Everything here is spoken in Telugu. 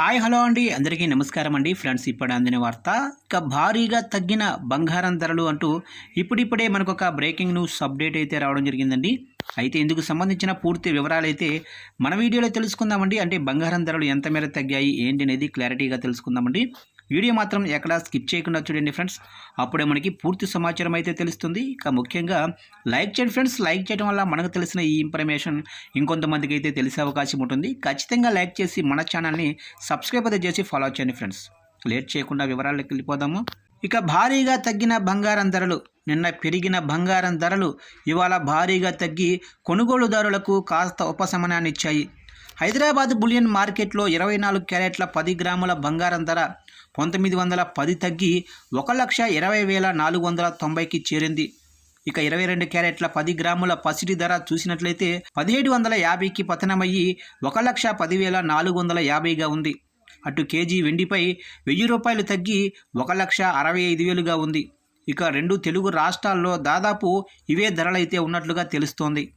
హాయ్ హలో అండి. అందరికీ నమస్కారం అండి. ఫ్రెండ్స్ ఇప్పుడు అందిన వార్త ఇక భారీగా తగ్గిన బంగారం ధరలు అంటూ ఇప్పుడిప్పుడే మనకు ఒక బ్రేకింగ్ న్యూస్ అప్డేట్ అయితే రావడం జరిగిందండి. అయితే ఇందుకు సంబంధించిన పూర్తి వివరాలు అయితే మన వీడియోలో తెలుసుకుందామండి. అంటే బంగారం ధరలు ఎంత మేర తగ్గాయి ఏంటి అనేది క్లారిటీగా తెలుసుకుందామండి. వీడియో మాత్రం ఎక్కడా స్కిప్ చేయకుండా చూడండి ఫ్రెండ్స్. అప్పుడే మనకి పూర్తి సమాచారం అయితే తెలుస్తుంది. ఇక ముఖ్యంగా లైక్ చేయండి ఫ్రెండ్స్. లైక్ చేయడం వల్ల మనకు తెలిసిన ఈ ఇన్ఫర్మేషన్ ఇంకొంతమందికి అయితే తెలిసే అవకాశం ఉంటుంది. ఖచ్చితంగా లైక్ చేసి మన ఛానల్ని సబ్స్క్రైబ్ అయితే చేసి ఫాలో చేయండి ఫ్రెండ్స్. లేట్ చేయకుండా వివరాల్లోకి వెళ్ళిపోదాము. ఇక భారీగా తగ్గిన బంగారం ధరలు నిన్న పెరిగిన బంగారం ధరలు ఇవాళ భారీగా తగ్గి కొనుగోలుదారులకు కాస్త ఉపశమనాన్ని ఇచ్చాయి. హైదరాబాద్ బులియన్ మార్కెట్లో ఇరవై నాలుగు క్యారెట్ల పది గ్రాముల బంగారం ధర పంతొమ్మిది వందల పది తగ్గి ఒక లక్ష ఇరవై వేల నాలుగు వందల తొంభైకి చేరింది. ఇక ఇరవై రెండు క్యారెట్ల పది గ్రాముల పసిడి ధర చూసినట్లయితే పదిహేడు వందల యాభైకి పతనమయ్యి ఒక లక్ష పదివేల నాలుగు వందల యాభైగా ఉంది. అటు కేజీ వెండిపై వెయ్యి రూపాయలు తగ్గి ఒక లక్ష అరవై ఐదు వేలుగా ఉంది. ఇక రెండు తెలుగు రాష్ట్రాల్లో దాదాపు ఇవే ధరలైతే ఉన్నట్లుగా తెలుస్తోంది.